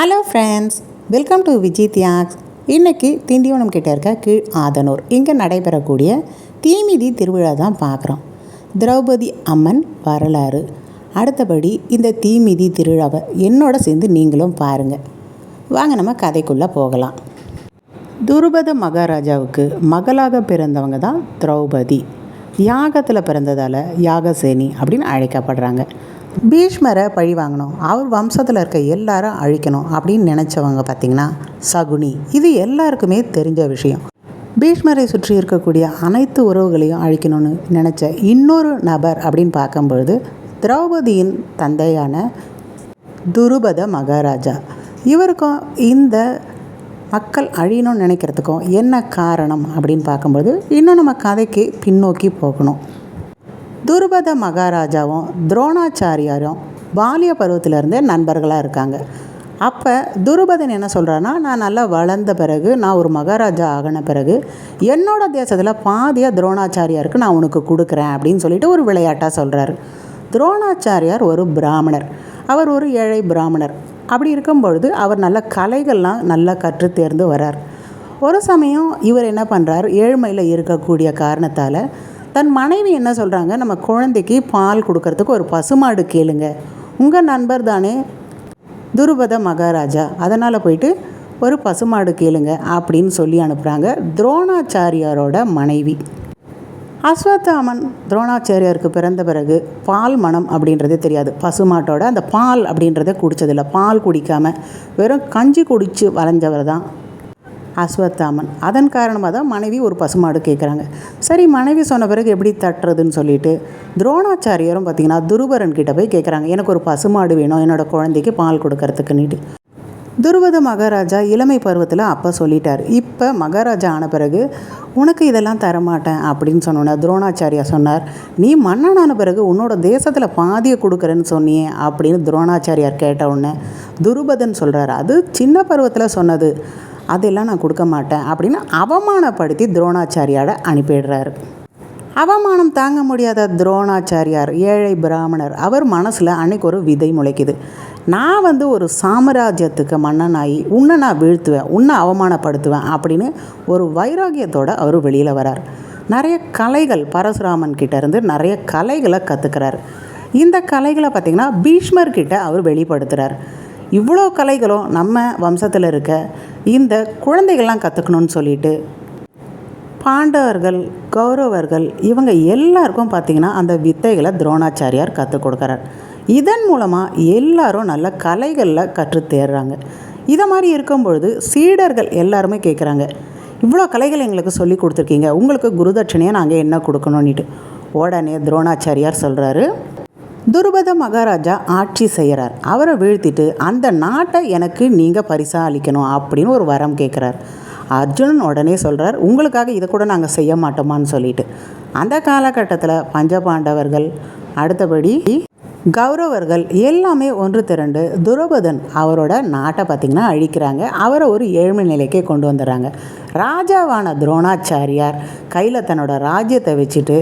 Hello friends welcome to Vijay Thiyags இன்றைக்கி திண்டிவனம் கிட்ட இருக்க கீழ் ஆதனூர். இங்கே நடைபெறக்கூடிய தீமிதி திருவிழா தான் பார்க்குறோம் திரௌபதி அம்மன் வரலாறு. அடுத்தபடி இந்த தீமிதி திருவிழாவை என்னோட சேர்ந்து நீங்களும் பாருங்கள் வாங்க நம்ம கதைக்குள்ளே போகலாம். துருபத மகாராஜாவுக்கு மகளாக பிறந்தவங்க தான் திரௌபதி. யாகத்தில் பிறந்ததால் யாகசேனி அப்படின்னு அழைக்கப்படுறாங்க. பீஷ்மரை பழி வாங்கணும். அவர் வம்சத்தில் இருக்க எல்லாரும் அழிக்கணும் அப்படின்னு நினச்சவங்க பார்த்திங்கன்னா சகுனி. இது எல்லாருக்குமே தெரிஞ்ச விஷயம். பீஷ்மரை சுற்றி இருக்கக்கூடிய அனைத்து உறவுகளையும் அழிக்கணும்னு நினச்ச இன்னொரு நபர் அப்படின்னு பார்க்கும்பொழுது திரௌபதியின் தந்தையான துருபத மகாராஜா. இவருக்கும் இந்த மக்கள் அழியணும்னு நினைக்கிறதுக்கும் என்ன காரணம் அப்படின்னு பார்க்கும்போது இன்னும் நம்ம கதைக்கு பின்னோக்கி போகணும். துருபத மகாராஜாவும் துரோணாச்சாரியாரும் பாலிய பருவத்திலேருந்தே நண்பர்களாக இருக்காங்க. அப்போ துருபதன் என்ன சொல்கிறான்னா நான் நல்லா வளர்ந்த பிறகு நான் ஒரு மகாராஜா ஆகின பிறகு என்னோட தேசத்தில் பாதியாக துரோணாச்சாரியாருக்கு நான் உனக்கு கொடுக்குறேன் அப்படின்னு சொல்லிட்டு ஒரு விளையாட்டாக சொல்கிறாரு துரோணாச்சாரியார் ஒரு பிராமணர். அவர் ஒரு ஏழை பிராமணர். அப்படி இருக்கும் பொழுது அவர் நல்ல கலைகள்லாம் நல்லா கற்று தேர்ந்து வரார் ஒரு சமயம் இவர் என்ன பண்ணுறார் ஏழ்மையில் இருக்கக்கூடிய காரணத்தால் தன் மனைவி என்ன சொல்கிறாங்க நம்ம குழந்தைக்கு பால் கொடுக்கறதுக்கு ஒரு பசுமாடு கேளுங்க. உங்கள் நண்பர் தானே துருபத மகாராஜா. அதனால் போயிட்டு ஒரு பசுமாடு கேளுங்க அப்படின்னு சொல்லி அனுப்புகிறாங்க துரோணாச்சாரியாரோட மனைவி. அஸ்வத்தாமன் துரோணாச்சாரியாருக்கு பிறந்த பிறகு பால் மனம் அப்படின்றதே தெரியாது. பசுமாட்டோட அந்த பால் அப்படின்றத குடித்ததில்ல பால் குடிக்காமல் வெறும் கஞ்சி குடித்து வளைஞ்சவர் தான் அஸ்வத்தாமன். அதன் காரணமாக தான் மனைவி ஒரு பசுமாடு கேட்குறாங்க சரி மனைவி சொன்ன பிறகு எப்படி தட்டுறதுன்னு சொல்லிட்டு துரோணாச்சாரியரும் பார்த்திங்கன்னா துருபரன் கிட்ட போய் கேட்குறாங்க எனக்கு ஒரு பசுமாடு வேணும் என்னோடய குழந்தைக்கு பால் கொடுக்கறதுக்குன்னுட்டு. துருவத மகாராஜா இளமை பருவத்தில் அப்போ சொல்லிட்டார். இப்போ மகாராஜா ஆன பிறகு உனக்கு இதெல்லாம் தரமாட்டேன் அப்படின்னு சொன்னோன்னே துரோணாச்சாரியா சொன்னார். நீ மன்னனான பிறகு உன்னோட தேசத்தில் பாதியை கொடுக்குறேன்னு சொன்னியே அப்படின்னு துரோணாச்சாரியார் கேட்ட உடனே துருபதன் சொல்கிறார் அது சின்ன பருவத்தில் சொன்னது. அதெல்லாம் நான் கொடுக்க மாட்டேன் அப்படின்னு அவமானப்படுத்தி துரோணாச்சாரியாரை அனுப்பிடுறாரு. அவமானம் தாங்க முடியாத துரோணாச்சாரியார் ஏழை பிராமணர் அவர் மனசில் அன்னைக்கு ஒரு விதை முளைக்குது. நான் வந்து ஒரு சாம்ராஜ்யத்துக்கு மன்னனாகி உன்னை நான் வீழ்த்துவேன் உன்னை அவமானப்படுத்துவேன் அப்படின்னு ஒரு வைராகியத்தோடு அவர் வெளியில் வரார். நிறைய கலைகள் பரசுராமன் கிட்டேருந்து நிறைய கலைகளை கற்றுக்கிறார் இந்த கலைகளை பார்த்திங்கன்னா பீஷ்மர்கிட்ட அவர் வெளிப்படுத்துகிறார் இவ்வளோ கலைகளும் நம்ம வம்சத்தில் இருக்க இந்த குழந்தைகள்லாம் கற்றுக்கணும்னு சொல்லிட்டு பாண்டவர்கள் கௌரவர்கள் இவங்க எல்லாருக்கும் பார்த்திங்கன்னா அந்த வித்தைகளை துரோணாச்சாரியார் கற்றுக் கொடுக்குறார். இதன் மூலமாக எல்லாரும் நல்ல கலைகளில் கற்று தேர்றாங்க. இதை மாதிரி இருக்கும் பொழுது சீடர்கள் எல்லாருமே கேட்குறாங்க இவ்வளோ கலைகள் எங்களுக்கு சொல்லி கொடுத்துருக்கீங்க. உங்களுக்கு குருதட்சணையாக நாங்கள் என்ன கொடுக்கணும்னுட்டு? உடனே துரோணாச்சாரியார் சொல்கிறாரு துருபத மகாராஜா ஆட்சி செய்கிறார் அவரை வீழ்த்திட்டு அந்த நாட்டை எனக்கு நீங்கள் பரிசாக அளிக்கணும் அப்படின்னு ஒரு வரம் கேட்குறார் அர்ஜுனன் உடனே சொல்கிறார் உங்களுக்காக இதை கூட நாங்கள் செய்ய மாட்டோமான்னு சொல்லிட்டு. அந்த காலகட்டத்தில் பஞ்சபாண்டவர்கள் அடுத்தபடி கௌரவர்கள் எல்லாமே ஒன்று திரண்டு துருபதன் அவரோட நாட்டை பார்த்திங்கன்னா அழிக்கிறாங்க. அவரை ஒரு ஏழ்மை நிலைக்கே கொண்டு வந்துடுறாங்க. ராஜாவான துரோணாச்சாரியார் கையில் தன்னோட ராஜ்யத்தை வச்சுட்டு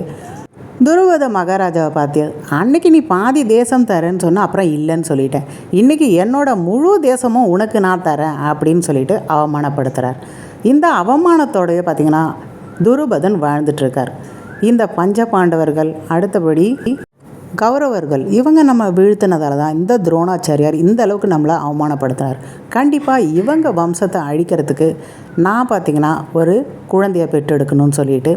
துருவத மகாராஜாவை பார்த்து அன்னைக்கு நீ பாதி தேசம் தரேன்னு சொன்னால் அப்புறம் இல்லைன்னு சொல்லிட்டேன். இன்றைக்கி என்னோட முழு தேசமும் உனக்கு நான் தரேன் அப்படின்னு சொல்லிட்டு அவமானப்படுத்துகிறார் இந்த அவமானத்தோடைய பார்த்திங்கன்னா துருபதன் வாழ்ந்துட்டுருக்கார். இந்த பஞ்ச பாண்டவர்கள் அடுத்தபடி கௌரவர்கள் இவங்க நம்ம வீழ்த்தினதால தான் இந்த துரோணாச்சாரியார் இந்த அளவுக்கு நம்மளை அவமானப்படுத்தினார் கண்டிப்பாக இவங்க வம்சத்தை அழிக்கிறதுக்கு நான் பார்த்திங்கன்னா ஒரு குழந்தையை பெற்றெடுக்கணும்னு சொல்லிட்டு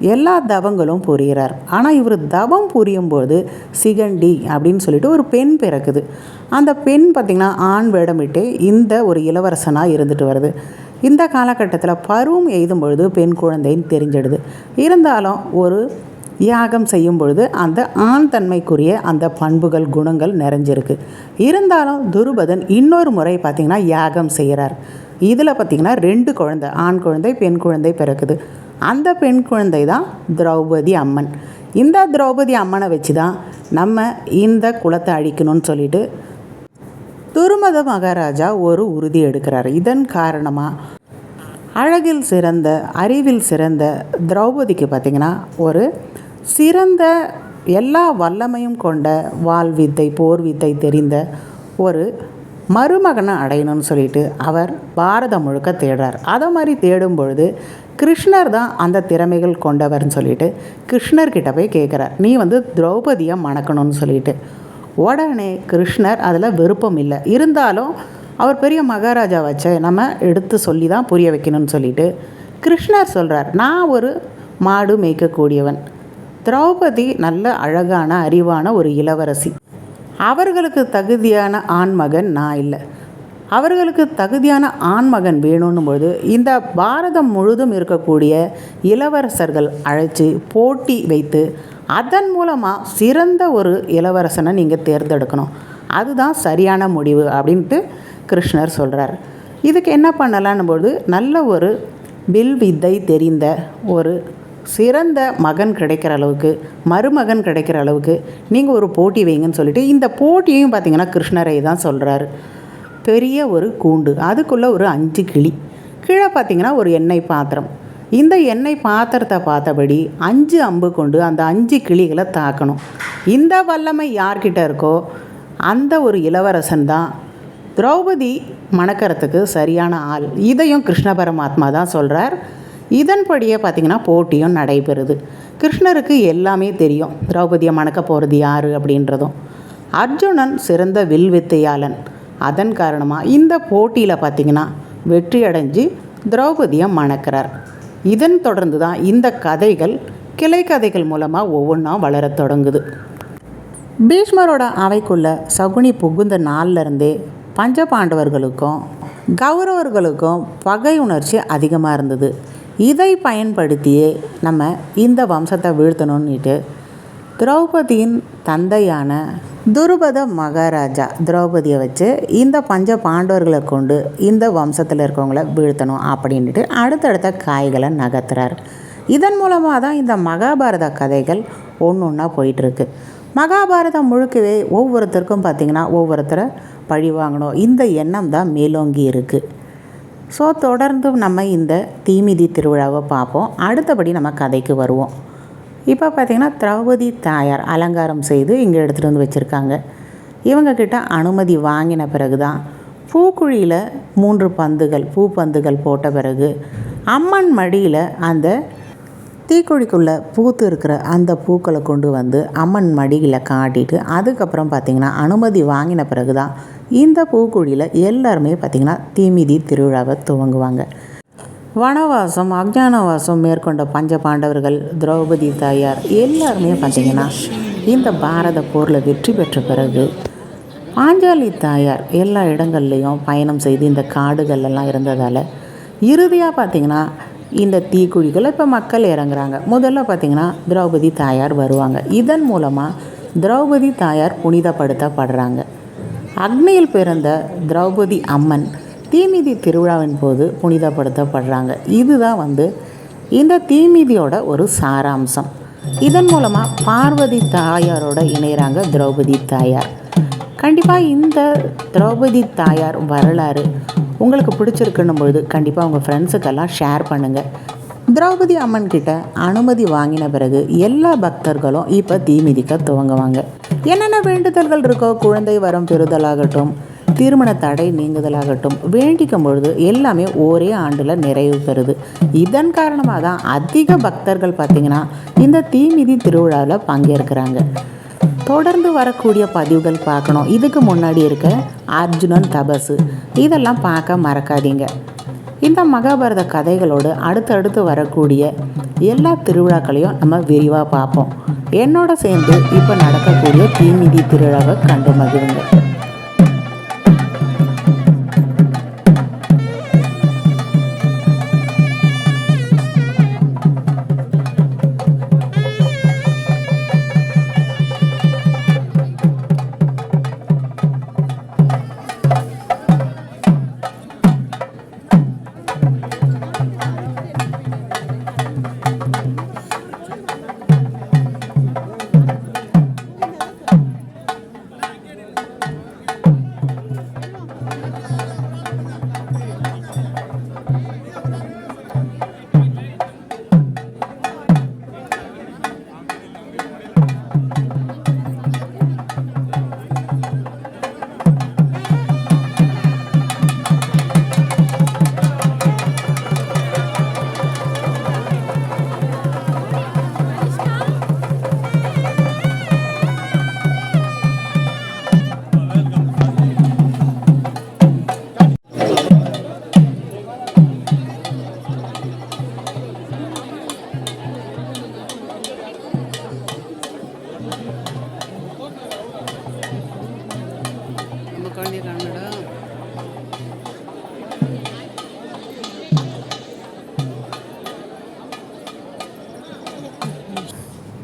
எல்லா தவங்களும் புரிகிறார். ஆனால் இவர் தவம் புரியும்போது சிகண்டி அப்படின்னு சொல்லிட்டு ஒரு பெண் பிறக்குது. அந்த பெண் பார்த்திங்கன்னா ஆண் வேடமிட்டு இந்த ஒரு இளவரசனாக இருந்துட்டு வருது. இந்த காலகட்டத்தில் பருவம் எய்தும் பொழுது பெண் குழந்தைன்னு தெரிஞ்சிடுது. இருந்தாலும் ஒரு யாகம் செய்யும் பொழுது அந்த ஆண் தன்மைக்குரிய அந்த பண்புகள் குணங்கள் நிறைஞ்சிருக்கு. இருந்தாலும் துருபதன் இன்னொரு முறை பார்த்திங்கன்னா யாகம் செய்கிறார். இதில் பார்த்திங்கன்னா ரெண்டு குழந்தை ஆண் குழந்தை பெண் குழந்தை பிறக்குது. அந்த பெண் குழந்தை தான் திரௌபதி அம்மன். இந்த திரௌபதி அம்மனை வச்சு தான் நம்ம இந்த குலத்தை அழிக்கணும்னு சொல்லிட்டு துருமத மகாராஜா ஒரு உறுதி எடுக்கிறார். இதன் காரணமாக அழகில் சிறந்த அறிவில் சிறந்த திரௌபதிக்கு பார்த்திங்கன்னா ஒரு சிறந்த எல்லா வல்லமையும் கொண்ட வாள் வித்தை போர் வித்தை தெரிந்த ஒரு மருமகனை அடையணும்னு சொல்லிட்டு அவர் பாரதம் முழுக்க தேடுறார். அதை மாதிரி தேடும் பொழுது கிருஷ்ணர் தான் அந்த திறமைகள் கொண்டவர்னு சொல்லிட்டு கிருஷ்ணர்கிட்ட போய் கேட்குறார் நீ வந்து திரௌபதியை மணக்கணும்னு சொல்லிட்டு. உடனே கிருஷ்ணர் அதில் விருப்பம் இல்லை. இருந்தாலும் அவர் பெரிய மகாராஜா வச்ச நம்ம எடுத்து சொல்லி தான் புரிய வைக்கணும்னு சொல்லிட்டு கிருஷ்ணர் சொல்கிறார் நான் ஒரு மாடு மேய்க்கக்கூடியவன். திரௌபதி நல்ல அழகான அறிவான ஒரு இளவரசி. அவர்களுக்கு தகுதியான ஆண்மகன் நான் இல்லை. அவர்களுக்கு தகுதியான ஆண்மகன் வேணும்னும் போது இந்த பாரதம் முழுதும் இருக்கக்கூடிய இளவரசர்கள் அழைச்சி போட்டி வைத்து அதன் மூலமாக சிறந்த ஒரு இளவரசனை நீங்கள் தேர்ந்தெடுக்கணும். அதுதான் சரியான முடிவு அப்படின்ட்டு கிருஷ்ணர் சொல்கிறார் இதுக்கு என்ன பண்ணலான்னு போது நல்ல ஒரு வில் வித்தை தெரிந்த ஒரு சிறந்த மகன் கிடைக்கிற அளவுக்கு மருமகன் கிடைக்கிற அளவுக்கு நீங்கள் ஒரு போட்டி வைங்கன்னு சொல்லிட்டு இந்த போட்டியையும் பார்த்தீங்கன்னா கிருஷ்ணரை தான் சொல்கிறாரு பெரிய ஒரு கூண்டு அதுக்குள்ளே ஒரு அஞ்சு கிளி. கீழே பார்த்தீங்கன்னா ஒரு எண்ணெய் பாத்திரம். இந்த எண்ணெய் பாத்திரத்தை பார்த்தபடி அஞ்சு அம்பு கொண்டு அந்த அஞ்சு கிளிகளை தாக்கணும். இந்த வல்லமை யார்கிட்ட இருக்கோ அந்த ஒரு இளவரசன் தான் திரௌபதி மணக்கிறதுக்கு சரியான ஆள். இதையும் கிருஷ்ண பரமாத்மா தான் சொல்கிறார் இதன்படியே பார்த்திங்கன்னா போட்டியும் நடைபெறுது. கிருஷ்ணருக்கு எல்லாமே தெரியும். திரௌபதியை மணக்க போகிறது யார் அப்படின்றதும். அர்ஜுனன் சிறந்த வில்வித்தையாளன். அதன் காரணமாக இந்த போட்டியில் பார்த்திங்கன்னா வெற்றி அடைஞ்சு திரௌபதியை மணக்கிறார். இதன் தொடர்ந்து தான் இந்த கதைகள் கிளை கதைகள் மூலமாக ஒவ்வொன்றா வளரத் தொடங்குது. பீஷ்மரோட அவைக்குள்ள சகுனி புகுந்த நாள்ல இருந்தே பஞ்ச பாண்டவர்களுக்கும் கௌரவர்களுக்கும் பகை உணர்ச்சி அதிகமாக இருந்தது. இதை பயன்படுத்தியே நம்ம இந்த வம்சத்தை வீழ்த்தணும்னுட்டு திரௌபதியின் தந்தையான துருபத மகாராஜா திரௌபதியை வச்சு இந்த பஞ்ச பாண்டவர்களை கொண்டு இந்த வம்சத்தில் இருக்கவங்கள வீழ்த்தணும் அப்படின்ட்டு அடுத்தடுத்த காய்களை நகர்த்துறார். இதன் மூலமாக தான் இந்த மகாபாரத கதைகள் ஒன்று ஒன்றா போயிட்டுருக்கு. மகாபாரதம் முழுக்கவே ஒவ்வொருத்தருக்கும் பார்த்திங்கன்னா ஒவ்வொருத்தரை பழி வாங்கணும் இந்த எண்ணம் தான் மேலோங்கி இருக்குது ஸோ தொடர்ந்து நம்ம இந்த தீமிதி திருவிழாவை பார்ப்போம். அடுத்தபடி நம்ம கதைக்கு வருவோம். இப்போ பார்த்திங்கன்னா திரௌபதி தாயார் அலங்காரம் செய்து இங்கே எடுத்துகிட்டு வந்து வச்சுருக்காங்க. இவங்கக்கிட்ட அனுமதி வாங்கின பிறகு தான் பூக்குழியில் மூன்று பந்துகள் பூ பந்துகள் போட்ட பிறகு அம்மன் மடியில் அந்த தீக்குழிக்குள்ளே பூத்து இருக்கிற அந்த பூக்களை கொண்டு வந்து அம்மன் மடியில் காட்டிட்டு அதுக்கப்புறம் பார்த்திங்கன்னா அனுமதி வாங்கின பிறகு தான் இந்த பூக்குழியில் எல்லாருமே பார்த்திங்கன்னா தீமிதி திருவிழாவை துவங்குவாங்க. வனவாசம் அஜானவாசம் மேற்கொண்ட பஞ்ச பாண்டவர்கள் திரௌபதி தாயார் எல்லாருமே பார்த்திங்கன்னா இந்த பாரத போரில் வெற்றி பெற்ற பிறகு பாஞ்சாலி தாயார் எல்லா இடங்கள்லையும் பயணம் செய்து இந்த காடுகள் எல்லாம் இருந்ததால் இறுதியாக பார்த்திங்கன்னா இந்த தீக்குழிகளை இப்போ மக்கள் இறங்குறாங்க. முதல்ல பார்த்திங்கன்னா திரௌபதி தாயார் வருவாங்க. இதன் மூலமாக திரௌபதி தாயார் புனிதப்படுத்தப்படுறாங்க. அக்னியில் பிறந்த திரௌபதி அம்மன் தீமிதி திருவிழாவின் போது புனிதப்படுத்தப்படுறாங்க. இதுதான் வந்து இந்த தீமிதியோட ஒரு சாராம்சம். இதன் மூலமாக பார்வதி தாயாரோட இணைகிறாங்க திரௌபதி தாயார். கண்டிப்பாக இந்த திரௌபதி தாயார் வரலாறு உங்களுக்கு பிடிச்சிருக்குன்னும் பொழுது கண்டிப்பாக உங்கள் ஃப்ரெண்ட்ஸுக்கெல்லாம் ஷேர் பண்ணுங்கள் திரௌபதி அம்மன் கிட்ட அனுமதி வாங்கின பிறகு எல்லா பக்தர்களும் இப்போ தீ மிதிக்க துவங்குவாங்க. என்னென்ன வேண்டுதல்கள் இருக்கோ குழந்தை வரம் பெறுதலாகட்டும் திருமண தடை நீங்குதலாகட்டும் வேண்டிக்கும் பொழுது எல்லாமே ஒரே ஆண்டில் நிறைவு பெறுது. இதன் காரணமாக தான் அதிக பக்தர்கள் பார்த்திங்கன்னா இந்த தீமிதி திருவிழாவில் பங்கேற்கிறாங்க. தொடர்ந்து வரக்கூடிய பதிவுகள் பார்க்கணும். இதுக்கு முன்னாடி இருக்க அர்ஜுனன் தபசு. இதெல்லாம் பார்க்க மறக்காதீங்க. இந்த மகாபாரத கதைகளோடு அடுத்தடுத்து வரக்கூடிய எல்லா திருவிழாக்களையும் நம்ம விரிவாக பார்ப்போம். என்னோட சேர்ந்து இப்போ நடக்கக்கூடிய தீமிதி திருவிழாவை கண்டு மகிழுங்க.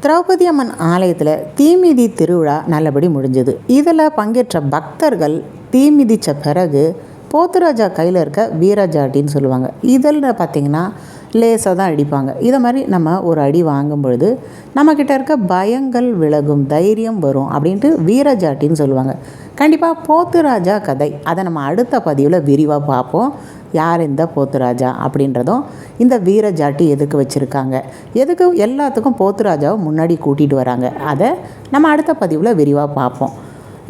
திரௌபதி அம்மன் ஆலயத்தில் தீமிதி திருவிழா நல்லபடி முடிஞ்சது. இதில் பங்கேற்ற பக்தர்கள் தீ மிதித்த பிறகு போத்துராஜா கையில் இருக்க வீரஜாட்டின்னு சொல்லுவாங்க. இதில் பார்த்திங்கன்னா லேசாக தான் அடிப்பாங்க. இதை மாதிரி நம்ம ஒரு அடி வாங்கும் பொழுது நம்மக்கிட்ட இருக்க பயங்கள் விலகும் தைரியம் வரும் அப்படின்ட்டு வீரஜாட்டின்னு சொல்லுவாங்க. கண்டிப்பாக போத்துராஜா கதை அதை நம்ம அடுத்த பதிவில் விரிவாக பார்ப்போம். யார் இந்த போத்துராஜா அப்படின்றதும் இந்த வீர ஜாட்டி எதுக்கு வச்சுருக்காங்க? எதுக்கு எல்லாத்துக்கும் போத்துராஜாவை முன்னாடி கூட்டிகிட்டு வராங்க? அதை நம்ம அடுத்த பதிவில் விரிவாக பார்ப்போம்.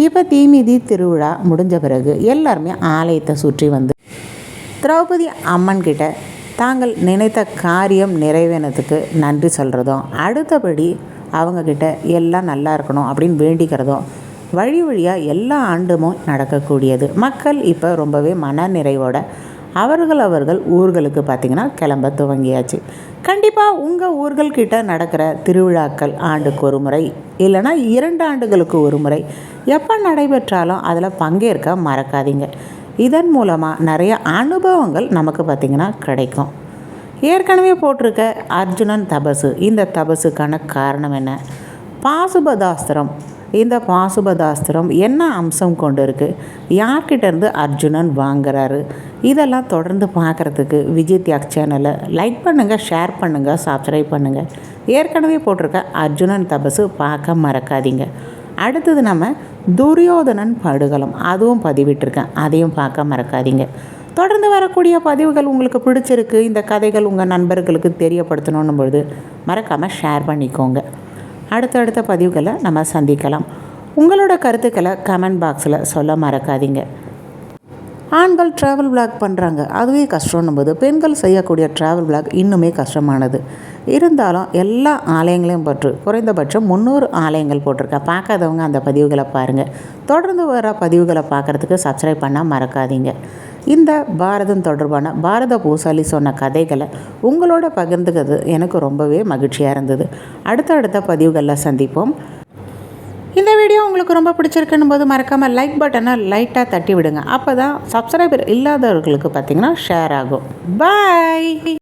இப்போ தீமிதி திருவிழா முடிஞ்ச பிறகு எல்லாருமே ஆலயத்தை சுற்றி வந்து திரௌபதி அம்மன் கிட்ட தாங்கள் நினைத்த காரியம் நிறைவேனதுக்கு நன்றி சொல்கிறதும் அடுத்தபடி அவங்கக்கிட்ட எல்லாம் நல்லா இருக்கணும் அப்படின்னு வேண்டிக்கிறதும் வழி வழியாக எல்லா ஆண்டுமும் நடக்கக்கூடியது. மக்கள் இப்போ ரொம்பவே மன நிறைவோட அவர்கள் அவர்கள் ஊர்களுக்கு பார்த்திங்கன்னா கிளம்ப துவங்கியாச்சு. கண்டிப்பாக உங்கள் ஊர்கள்கிட்ட நடக்கிற திருவிழாக்கள் ஆண்டுக்கு ஒரு முறை இல்லைனா இரண்டு ஆண்டுகளுக்கு ஒரு முறை எப்போ நடைபெற்றாலும் அதில் பங்கேற்க மறக்காதீங்க. இதன் மூலமாக நிறைய அனுபவங்கள் நமக்கு பார்த்திங்கன்னா கிடைக்கும். ஏற்கனவே போட்டிருக்க அர்ஜுனன் தபசு. இந்த தபசுக்கான காரணம் என்ன? பாசுபதாஸ்திரம். இந்த பாசுபதாஸ்திரம் என்ன அம்சம் கொண்டு இருக்குது யார்கிட்டேருந்து அர்ஜுனன் வாங்குறாரு? இதெல்லாம் தொடர்ந்து பார்க்குறதுக்கு விஜய் தியாக் சேனலை லைக் பண்ணுங்கள் ஷேர் பண்ணுங்கள் சப்ஸ்கிரைப் பண்ணுங்கள் ஏற்கனவே போட்டிருக்க அர்ஜுனன் தபசு பார்க்க மறக்காதீங்க. அடுத்தது நம்ம துரியோதனன் படுகலம் அதுவும் பதிவிட்டிருக்கேன் அதையும் பார்க்க மறக்காதீங்க. தொடர்ந்து வரக்கூடிய பதிவுகள் உங்களுக்கு பிடிச்சிருக்கு இந்த கதைகள் உங்கள் நண்பர்களுக்கு தெரியப்படுத்தணும் பொழுது மறக்காமல் ஷேர் பண்ணிக்கோங்க. அடுத்தடுத்த பதிவுகளை நம்ம சந்திக்கலாம். உங்களோட கருத்துக்களை கமெண்ட் பாக்ஸில் சொல்ல மறக்காதீங்க. ஆண்கள் ட்ராவல் பிளாக் பண்ணுறாங்க அதுவே கஷ்டம்னும் போது பெண்கள் செய்யக்கூடிய ட்ராவல் பிளாக் இன்னுமே கஷ்டமானது. இருந்தாலும் எல்லா ஆலயங்களையும் பற்று. குறைந்தபட்சம் முந்நூறு ஆலயங்கள் போட்டிருக்கேன் பார்க்காதவங்க அந்த பதிவுகளை பாருங்கள் தொடர்ந்து வர பதிவுகளை பார்க்குறதுக்கு சப்ஸ்கிரைப் பண்ணால் மறக்காதீங்க. இந்த பாரதம் தொடர்பான பாரத பூசாலி சொன்ன கதைகளை உங்களோட பகிர்ந்துக்கிறது எனக்கு ரொம்பவே மகிழ்ச்சியாக இருந்தது. அடுத்தடுத்த பதிவுகளில் சந்திப்போம். இந்த வீடியோ உங்களுக்கு ரொம்ப பிடிச்சிருக்குன்னு போது மறக்காமல் லைக் பட்டனை லைட்டாக தட்டி விடுங்க. அப்போ தான் சப்ஸ்கிரைபர் இல்லாதவர்களுக்கு பார்த்திங்கன்னா ஷேர் ஆகும். பாய்